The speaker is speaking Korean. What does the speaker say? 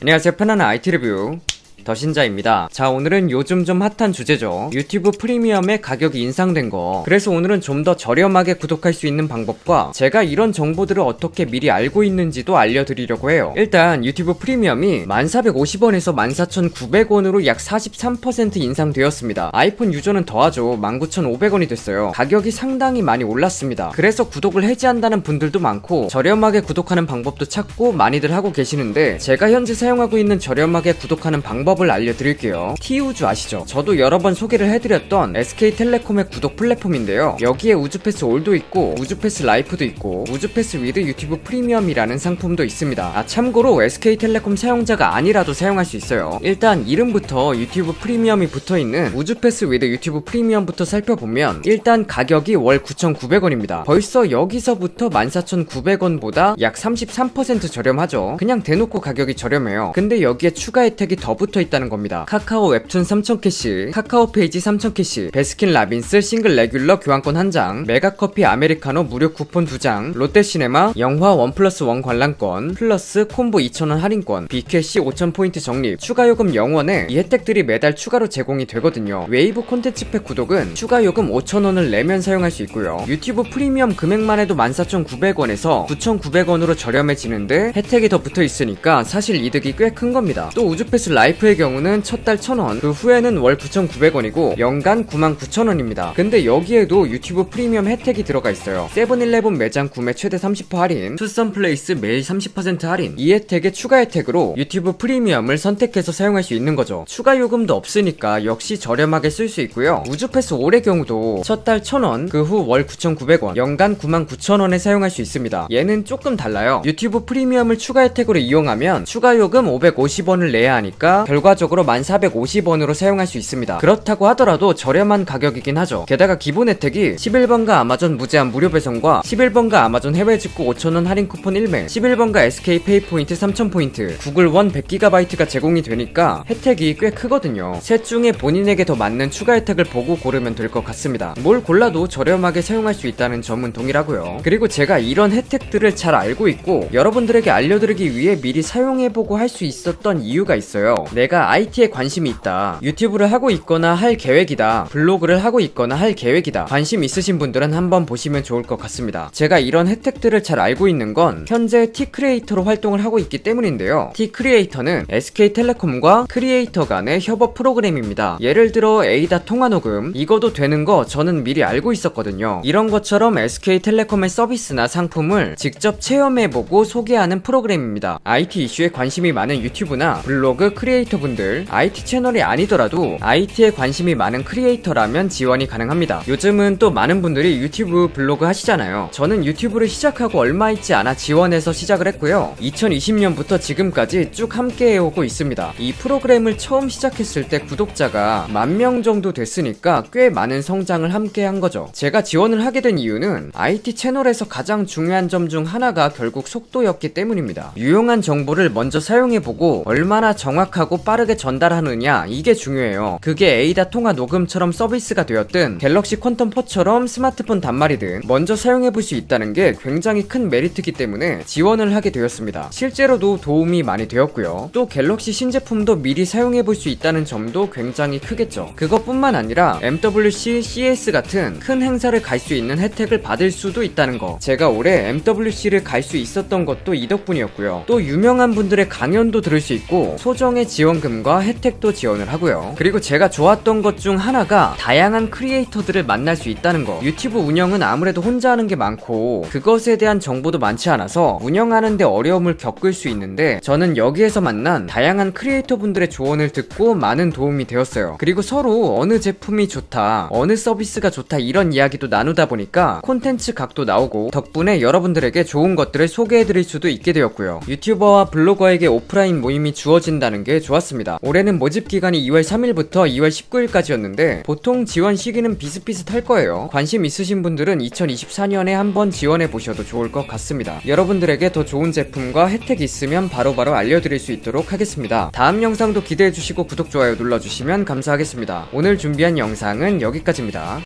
안녕하세요. 편안한 IT 리뷰 더신자입니다. 자, 오늘은 요즘 좀 핫한 주제죠. 유튜브 프리미엄의 가격이 인상된 거. 그래서 오늘은 좀 더 저렴하게 구독할 수 있는 방법과 제가 이런 정보들을 어떻게 미리 알고 있는지도 알려드리려고 해요. 일단 유튜브 프리미엄이 1450원에서 14,900원으로 약 43% 인상되었습니다. 아이폰 유저는 더하죠. 19,500원이 됐어요. 가격이 상당히 많이 올랐습니다. 그래서 구독을 해지한다는 분들도 많고 저렴하게 구독하는 방법도 찾고 많이들 하고 계시는데 제가 현재 사용하고 있는 저렴하게 구독하는 방법 을 알려드릴게요. 티우주 아시죠? 저도 여러 번 소개를 해드렸던 SK텔레콤의 구독 플랫폼인데요. 여기에 우주패스 올도 있고 우주패스 라이프도 있고 우주패스 위드 유튜브 프리미엄이라는 상품도 있습니다. 아 참고로 SK텔레콤 사용자가 아니라도 사용할 수 있어요. 일단 이름부터 유튜브 프리미엄이 붙어있는 우주패스 위드 유튜브 프리미엄부터 살펴보면 일단 가격이 월 9,900원입니다. 벌써 여기서부터 14,900원보다 약 33% 저렴하죠. 그냥 대놓고 가격이 저렴해요. 근데 여기에 추가 혜택이 더 붙어 있다는 겁니다. 카카오 웹툰 3000 캐시, 카카오 페이지 3000 캐시, 베스킨 라빈스 싱글 레귤러 교환권 1장, 메가커피 아메리카노 무료 쿠폰 2장, 롯데시네마 영화 1 플러스 1 관람권, 플러스 콤보 2,000원 할인권, BKC 5,000포인트 적립, 추가 요금 0원에 이 혜택들이 매달 추가로 제공이 되거든요. 웨이브 콘텐츠 팩 구독은 추가 요금 5,000원을 내면 사용할 수 있고요. 유튜브 프리미엄 금액만 해도 14,900원에서 9,900원으로 저렴해지는데 혜택이 더 붙어 있으니까 사실 이득이 꽤 큰 겁니다. 또 우주패스 라이프 의 경우는 첫 달 1,000원, 그 후에는 월 9,900원이고 연간 99,000원입니다. 근데 여기에도 유튜브 프리미엄 혜택이 들어가 있어요. 세븐일레븐 매장 구매 최대 30% 할인, 투썸 플레이스 매일 30% 할인. 이 혜택의 추가 혜택으로 유튜브 프리미엄을 선택해서 사용할 수 있는 거죠. 추가 요금도 없으니까 역시 저렴하게 쓸 수 있고요. 우주패스 올의 경우도 첫 달 1,000원, 그 후 월 9,900원, 연간 99,000원에 사용할 수 있습니다. 얘는 조금 달라요. 유튜브 프리미엄을 추가 혜택으로 이용하면 추가 요금 550원을 내야 하니까 결 과적으로 1450원으로 사용할 수 있습니다. 그렇다고 하더라도 저렴한 가격이긴 하죠. 게다가 기본 혜택이 11번가 아마존 무제한 무료 배송과 11번가 아마존 해외 직구 5,000원 할인 쿠폰 1매, 11번가 SK 페이 포인트 3,000포인트, 구글 원 100GB가 제공이 되니까 혜택이 꽤 크거든요. 셋 중에 본인에게 더 맞는 추가 혜택을 보고 고르면 될 것 같습니다. 뭘 골라도 저렴하게 사용할 수 있다는 점은 동일하고요. 그리고 제가 이런 혜택들을 잘 알고 있고 여러분들에게 알려드리기 위해 미리 사용해보고 할 수 있었던 이유가 있어요. 내가 IT에 관심이 있다. 유튜브를 하고 있거나 할 계획이다. 블로그를 하고 있거나 할 계획이다. 관심 있으신 분들은 한번 보시면 좋을 것 같습니다. 제가 이런 혜택들을 잘 알고 있는 건 현재 T 크리에이터로 활동을 하고 있기 때문인데요. T 크리에이터는 SK텔레콤과 크리에이터 간의 협업 프로그램입니다. 예를 들어 에이다 통화 녹음 이거도 되는 거 저는 미리 알고 있었거든요. 이런 것처럼 SK텔레콤의 서비스나 상품을 직접 체험해보고 소개하는 프로그램입니다. IT 이슈에 관심이 많은 유튜브나 블로그 크리에이터 분들, IT 채널이 아니더라도 IT에 관심이 많은 크리에이터라면 지원이 가능합니다. 요즘은 또 많은 분들이 유튜브 블로그 하시잖아요. 저는 유튜브를 시작하고 얼마 있지 않아 지원해서 시작을 했고요. 2020년부터 지금까지 쭉 함께 해오고 있습니다. 이 프로그램을 처음 시작했을 때 구독자가 만 명 정도 됐으니까 꽤 많은 성장을 함께 한 거죠. 제가 지원을 하게 된 이유는 IT 채널에서 가장 중요한 점 중 하나가 결국 속도였기 때문입니다. 유용한 정보를 먼저 사용해보고 얼마나 정확하고 빠르게 전달하느냐 이게 중요해요. 그게 에이다 통화 녹음처럼 서비스가 되었든 갤럭시 퀀텀 포처럼 스마트폰 단말이든 먼저 사용해볼 수 있다는 게 굉장히 큰 메리트이기 때문에 지원을 하게 되었습니다. 실제로도 도움이 많이 되었고요. 또 갤럭시 신제품도 미리 사용해볼 수 있다는 점도 굉장히 크겠죠. 그것뿐만 아니라 MWC, CS 같은 큰 행사를 갈 수 있는 혜택을 받을 수도 있다는 거. 제가 올해 MWC를 갈 수 있었던 것도 이 덕분이었고요. 또 유명한 분들의 강연도 들을 수 있고 소정의 지원 금과 혜택도 지원을 하고요. 그리고 제가 좋았던 것 중 하나가 다양한 크리에이터들을 만날 수 있다는 거. 유튜브 운영은 아무래도 혼자 하는 게 많고 그것에 대한 정보도 많지 않아서 운영하는데 어려움을 겪을 수 있는데 저는 여기에서 만난 다양한 크리에이터 분들의 조언을 듣고 많은 도움이 되었어요. 그리고 서로 어느 제품이 좋다, 어느 서비스가 좋다 이런 이야기도 나누다 보니까 콘텐츠 각도 나오고 덕분에 여러분들에게 좋은 것들을 소개해드릴 수도 있게 되었고요. 유튜버와 블로거에게 오프라인 모임이 주어진다는 게 좋았 습니다. 올해는 모집 기간이 2월 3일부터 2월 19일까지였는데 보통 지원 시기는 비슷비슷할 거예요. 관심 있으신 분들은 2024년에 한번 지원해 보셔도 좋을 것 같습니다. 여러분들에게 더 좋은 제품과 혜택이 있으면 바로바로 바로 알려드릴 수 있도록 하겠습니다. 다음 영상도 기대해 주시고 구독, 좋아요 눌러주시면 감사하겠습니다. 오늘 준비한 영상은 여기까지입니다.